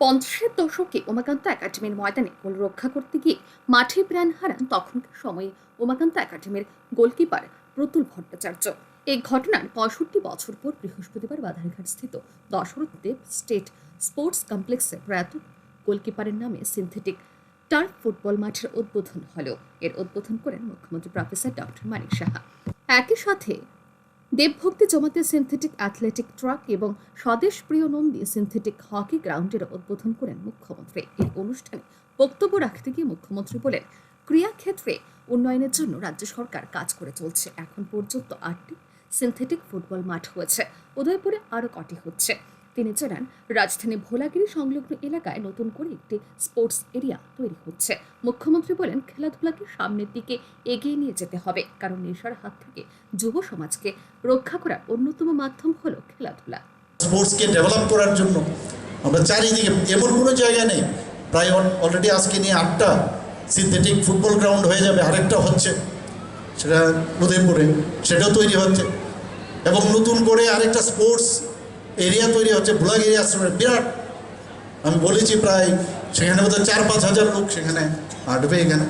পঞ্চাশের দশকে উমাকান্ত একাডেমির ময়দানে গোল রক্ষা করতে গিয়ে মাঠে প্রাণ হারান তখনকার সময়ে উমাকান্ত একাডেমির গোলকিপার প্রতুল ভট্টাচার্য। এই ঘটনার পঁয়ষট্টি বছর পর বৃহস্পতিবার বাধারঘাট স্থিত দশরথ দেব স্টেট স্পোর্টস কমপ্লেক্সে প্রয়াত গোলকিপারের নামে সিনথেটিক টার্ফ ফুটবল মাঠের উদ্বোধন হলো। এর উদ্বোধন করেন মুখ্যমন্ত্রী প্রফেসর ডক্টর মানিক সাহা। একই সাথে দেবভক্তি জমাতে সিনথেটিক অ্যাথলেটিক ট্রাক এবং স্বদেশ প্রিয় নন্দী সিনথেটিক হকি গ্রাউন্ডের উদ্বোধন করেন মুখ্যমন্ত্রী। এই অনুষ্ঠানে বক্তব্য রাখতে গিয়ে মুখ্যমন্ত্রী বলেন ক্রীড়াক্ষেত্রে উন্নয়নের জন্য রাজ্য সরকার কাজ করে চলছে। এখন পর্যন্ত আটটি সিনথেটিক ফুটবল মাঠ হয়েছে। উদয়পুরে আরও কটি হচ্ছে। তিনি জানান, রাজধানী ভোলাগিরি সংলগ্ন এলাকায় নতুন করে একটি স্পোর্টস এরিয়া তৈরি হচ্ছে। মুখ্যমন্ত্রী বলেন, খেলাধুলাকে সামনের দিকে এগিয়ে নিয়ে যেতে হবে, কারণ নেশার হাত থেকে যুব সমাজকে রক্ষা করার অন্যতম মাধ্যম হলো খেলাধুলা। স্পোর্টসকে ডেভেলপ করার জন্য আমরা চারিদিকে এমন কোনো জায়গা নেই, প্রায় অলরেডি আজকে নিয়ে আটটা সিনথেটিক ফুটবল গ্রাউন্ড হয়ে যাবে, আরেকটা হচ্ছে সেটা উদয়পুরে, সেটাও তৈরি হচ্ছে। এবং নতুন করে আরেকটা স্পোর্টস এরিয়া তৈরি হচ্ছে ভোলাগিরি আশ্রমের বিরাট। আমি বলেছি প্রায় সেখানে বোধহয় চার পাঁচ হাজার লোক সেখানে হাঁটবে এখানে।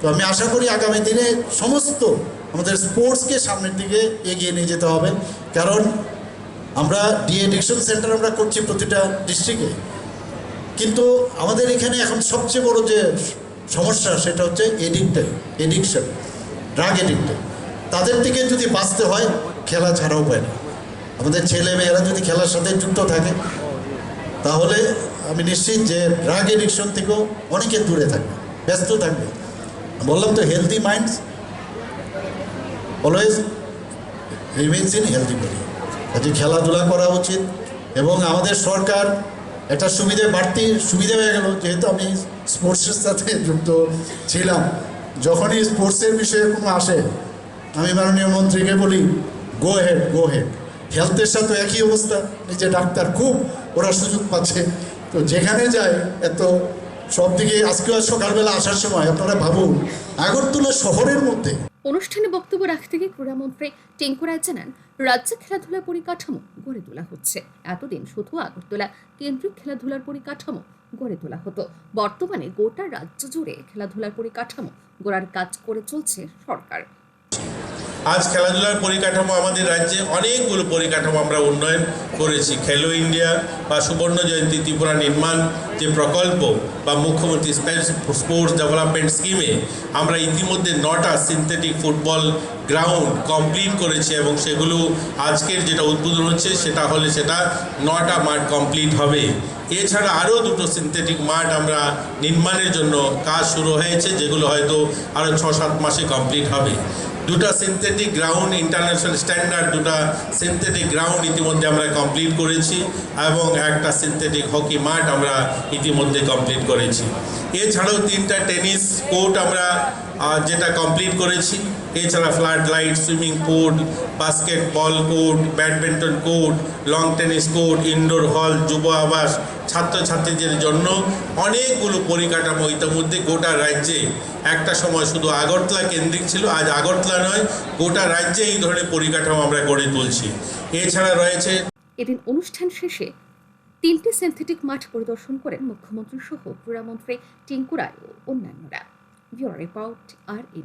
তো আমি আশা করি আগামী দিনে সমস্ত আমাদের স্পোর্টসকে সামনের দিকে এগিয়ে নিয়ে যেতে হবে। কারণ আমরা ডি এডিকশন সেন্টার আমরা করছি প্রতিটা ডিস্ট্রিক্টে। কিন্তু আমাদের এখানে এখন সবচেয়ে বড় যে সমস্যা সেটা হচ্ছে এডিক্টেড এডিকশন, ড্রাগ এডিক্টেড তাদের থেকে যদি বাঁচতে হয়, খেলা ছাড়া উপায় নেই। আমাদের ছেলে মেয়েরা যদি খেলার সাথে যুক্ত থাকে, তাহলে আমি নিশ্চিত যে ড্রাগ এডিকশন থেকেও অনেকে দূরে থাকবে, ব্যস্ত থাকবে। বললাম তো healthy minds always remains in healthy body কাজে খেলাধুলা করা উচিত এবং আমাদের সরকার একটা সুবিধে, বাড়তি সুবিধা হয়ে গেল, যেহেতু আমি স্পোর্টসের সাথে যুক্ত ছিলাম। যখনই স্পোর্টসের বিষয়ে কোনো আসে, আমি মাননীয় মন্ত্রীকে বলি গো হেড গো হেড হেলথের সাথে একই অবস্থা, নিজে ডাক্তার খুব, ওরা সুযোগ পাচ্ছে। তো যেখানে যায়, এত সব দিকে আজকে আজ সকালবেলা আসার সময়, আপনারা ভাবুন, আগরতলা শহরের মধ্যে। অনুষ্ঠানে বক্তব্য রাখতে গিয়ে ক্রীড়ামন্ত্রী টিঙ্কু রায় জানান, রাজ্যে খেলাধুলার পরিকাঠামো গড়ে তোলা হচ্ছে। এতদিন শুধু আগরতলা, কেন্দ্রিক খেলাধুলার পরিকাঠামো গড়ে তোলা হতো। বর্তমানে গোটা রাজ্য জুড়ে খেলাধুলার পরিকাঠামো গড়ার কাজ করে চলছে সরকার। আজ খেলাধুলার পরিকাঠামো আমাদের রাজ্যে অনেকগুলো পরিকাঠামো আমরা উন্নয়ন করেছি। খেলো ইন্ডিয়া বা সুবর্ণ জয়ন্তী ত্রিপুরা নির্মাণ যে প্রকল্প বা মুখ্যমন্ত্রী স্পোর্টস ডেভেলপমেন্ট স্কিমে আমরা ইতিমধ্যে নটা সিনথেটিক ফুটবল গ্রাউন্ড কমপ্লিট করেছি এবং সেগুলো আজকের যেটা উদ্বোধন হচ্ছে সেটা হলে সেটা নটা মাঠ কমপ্লিট হবে। এছাড়া আরও দুটো সিনথেটিক মাঠ আমরা নির্মাণের জন্য কাজ শুরু হয়েছে, যেগুলো হয়তো আরও ছ সাত মাসে কমপ্লিট হবে। দুটো সিনথেটিক গ্রাউন্ড ইন্টারন্যাশনাল স্ট্যান্ডার্ড দুটো সিনথেটিক গ্রাউন্ড ইতিমধ্যে আমরা কমপ্লিট করেছি এবং একটা সিনথেটিক হকি মাঠ আমরা ইতিমধ্যে কমপ্লিট করেছি। এছাড়াও তিনটা টেনিস কোর্ট আমরা যেটা কমপ্লিট করেছি। এছাড়া flood light swimming pool basketball court badminton court long tennis court indoor hall যুব আবাস ছাত্রছাত্রীদের জন্য অনেকগুলো পরিকাঠামো ইতিমধ্যে গোটা রাজ্যে। একটা সময় শুধু আগরতলা কেন্দ্রিক ছিল, আজ আগরতলা নয়, গোটা রাজ্যে এই ধরনের পরিকাঠামো আমরা গড়ে তুলছি। এছাড়া রয়েছে এদিন অনুষ্ঠান শেষে তিনটি সিনথেটিক মাঠ পরিদর্শন করেন মুখ্যমন্ত্রী সহ ক্রীড়ামন্ত্রী টিঙ্কু রায় ও অন্যান্যরা। রিপোর্ট, আর এ